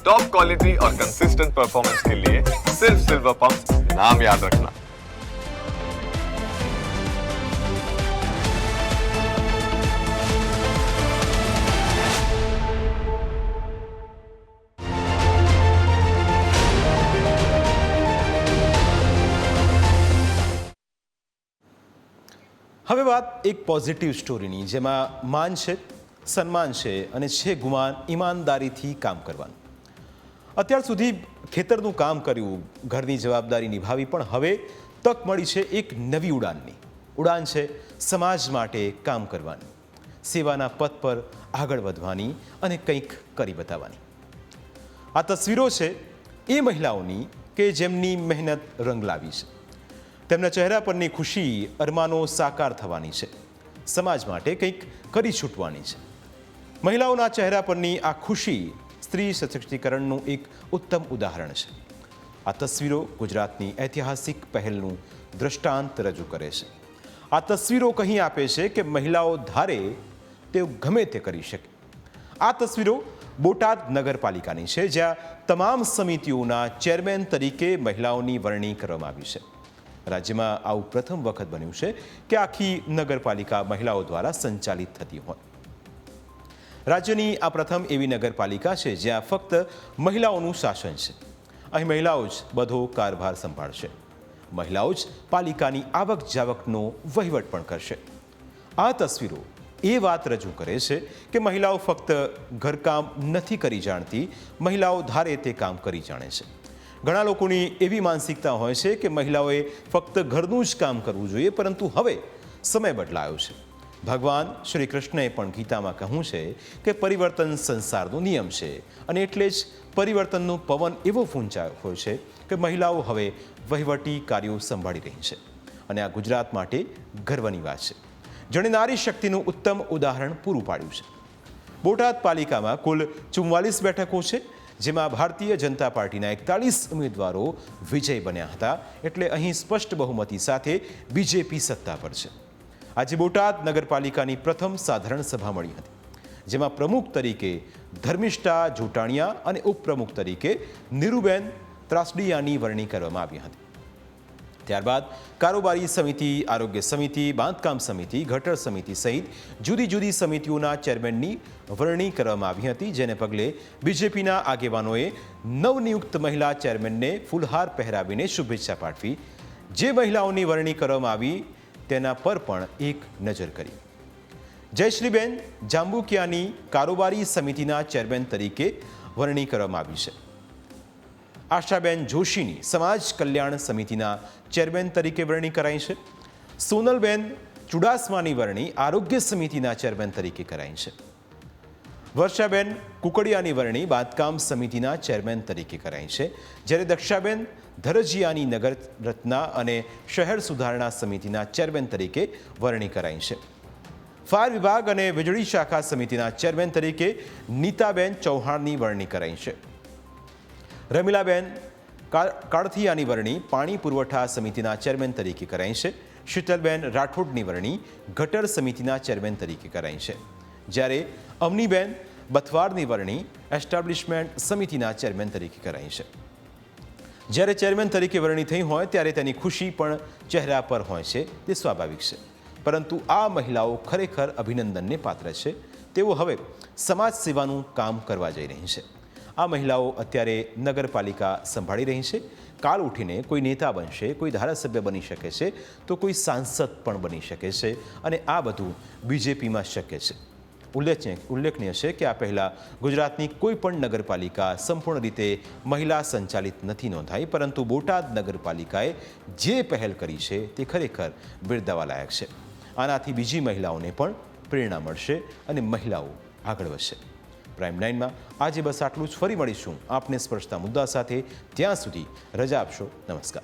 Top quality और consistent performance के लिए सिर्फ सिल्वर पंप नाम याद रखना હવે વાત એક પોઝિટિવ સ્ટોરીની જેમાં માન છે સન્માન છે અને છે ગુમાન ઈમાનદારીથી કામ કરવાનું અત્યાર સુધી ખેતરનું કામ કર્યું. ઘરની જવાબદારી નિભાવી પણ હવે તક મળી છે એક નવી ઉડાનની. ઉડાન છે સમાજ માટે કામ કરવાની. સેવાના પથ પર આગળ વધવાની અને કંઈક કરી બતાવવાની. આ તસવીરો છે એ મહિલાઓની કે જેમની મહેનત રંગ લાવી છે. તેમના ચહેરા પરની ખુશી અરમાનો સાકાર થવાની છે. સમાજ માટે કંઈક કરી છૂટવાની છે. મહિલાઓના ચહેરા પરની આ ખુશી સ્ત્રી સશક્તિકરણનું એક ઉત્તમ ઉદાહરણ છે. આ તસવીરો ગુજરાતની ઐતિહાસિક પહેલનું દ્રષ્ટાંત રજૂ કરે છે. આ તસવીરો કહી આપે છે કે મહિલાઓ ધારે તેઓ ગમે તે કરી શકે. આ તસવીરો બોટાદ નગરપાલિકાની છે, જ્યાં તમામ સમિતિઓના ચેરમેન તરીકે મહિલાઓની વરણી કરવામાં આવી છે. રાજ્યમાં આવું પ્રથમ વખત બન્યું છે કે આખી નગરપાલિકા મહિલાઓ દ્વારા સંચાલિત થતી હોય. રાજ્યની આ પ્રથમ એવી નગરપાલિકા છે જ્યાં ફક્ત મહિલાઓનું શાસન છે. અહીં મહિલાઓ જ બધો કારભાર સંભાળશે. મહિલાઓ જ પાલિકાની આવક જાવકનો વહીવટ પણ કરશે. આ તસવીરો એ વાત રજૂ કરે છે કે મહિલાઓ ફક્ત ઘરકામ નથી કરી જાણતી, મહિલાઓ ધારે તે કામ કરી જાણે છે. ઘણા લોકોની એવી માનસિકતા હોય છે કે મહિલાઓએ ફક્ત ઘરનું જ કામ કરવું જોઈએ, પરંતુ હવે સમય બદલાયો છે. ભગવાન શ્રી કૃષ્ણએ પણ ગીતામાં કહ્યું છે કે પરિવર્તન સંસારનો નિયમ છે. અને એટલે જ પરિવર્તનનો પવન એવો ફૂંચાયો હોય છે કે મહિલાઓ હવે વહીવટી કાર્યો સંભાળી રહી છે. અને આ ગુજરાત માટે ગર્વની વાત છે. જેણે નારી શક્તિનું ઉત્તમ ઉદાહરણ પૂરું પાડ્યું છે. બોટાદ પાલિકામાં કુલ ચુમ્માલીસ બેઠકો છે, જેમાં ભારતીય જનતા પાર્ટીના એકતાલીસ ઉમેદવારો વિજય બન્યા હતા. એટલે અહીં સ્પષ્ટ બહુમતી સાથે બીજેપી સત્તા પર છે. આજે બોટાદ નગરપાલિકાની પ્રથમ સાધારણ સભા મળી હતી, જેમાં પ્રમુખ તરીકે ધર્મિષ્ઠા જોટાણિયા અને ઉપપ્રમુખ તરીકે નીરુબેન ત્રાસડિયાની વરણી કરવામાં આવી હતી. ત્યારબાદ કારોબારી સમિતિ, આરોગ્ય સમિતિ, બાંધકામ સમિતિ ગટર સમિતિ સહિત જુદી જુદી સમિતિઓના ચેરમેનની વરણી કરવામાં આવી હતી, જેને પગલે બીજેપીના આગેવાનોએ નવનિયુક્ત મહિલા ચેરમેનને ફૂલહાર પહેરાવીને શુભેચ્છા પાઠવી, જે મહિલાઓની વરણી કરવામાં આવી તેના પર પણ એક નજર કરી. જયશ્રીબેન જાંબુકિયાની કારોબારી સમિતિના ચેરમેન તરીકે વરણી કરવામાં આવી છે. આશાબેન જોશીની સમાજ કલ્યાણ સમિતિના ચેરમેન તરીકે વરણી કરાઈ છે. સોનલબેન ચુડાસમાની વરણી આરોગ્ય સમિતિના ચેરમેન તરીકે કરાઈ છે. વર્ષાબેન કુકડિયાની વરણી બાંધકામ સમિતિના ચેરમેન તરીકે કરાઈ છે, જ્યારે દક્ષાબેન ધરજીયાની નગર રત્ના અને શહેર સુધારણા સમિતિના ચેરમેન તરીકે વરણી કરાઈ છે. ફાયર વિભાગ અને વીજળી શાખા સમિતિના ચેરમેન તરીકે નીતાબેન ચૌહાણની વરણી કરાઈ છે. રમીલાબેન કાળથિયાની વરણી પાણી પુરવઠા સમિતિના ચેરમેન તરીકે કરાઈ છે. શીતલબેન રાઠોડની વરણી ગટર સમિતિના ચેરમેન તરીકે કરાઈ છે. જ્યારે અવનીબેન બથવાડની વરણી એસ્ટાબ્લિશમેન્ટ સમિતિના ચેરમેન તરીકે કરાઈ છે. જ્યારે ચેરમેન તરીકે વરણી થઈ હોય ત્યારે તેની ખુશી પણ ચહેરા પર હોય છે તે સ્વાભાવિક છે. પરંતુ આ મહિલાઓ ખરેખર અભિનંદનને પાત્ર છે. તેઓ હવે સમાજ સેવાનું કામ કરવા જઈ રહી છે. આ મહિલાઓ અત્યારે નગરપાલિકા સંભાળી રહી છે. કાલ ઉઠીને કોઈ નેતા બનશે, કોઈ ધારાસભ્ય બની શકે છે, તો કોઈ સાંસદ પણ બની શકે છે અને આ બધું બીજેપીમાં શક્ય છે. ઉલ્લેખનીય છે કે આ પહેલાં ગુજરાતની કોઈ પણ નગરપાલિકા સંપૂર્ણ રીતે મહિલા સંચાલિત નથી નોંધાઈ, પરંતુ બોટાદ નગરપાલિકાએ જે પહેલ કરી છે તે ખરેખર બિરદાવા લાયક છે. આનાથી બીજી મહિલાઓને પણ પ્રેરણા મળશે અને મહિલાઓ આગળ વધશે. પ્રાઇમ નાઇનમાં આજે બસ આટલું જ. ફરી મળીશું આપને સ્પર્શતા મુદ્દા સાથે. ત્યાં સુધી રજા આપશો. નમસ્કાર.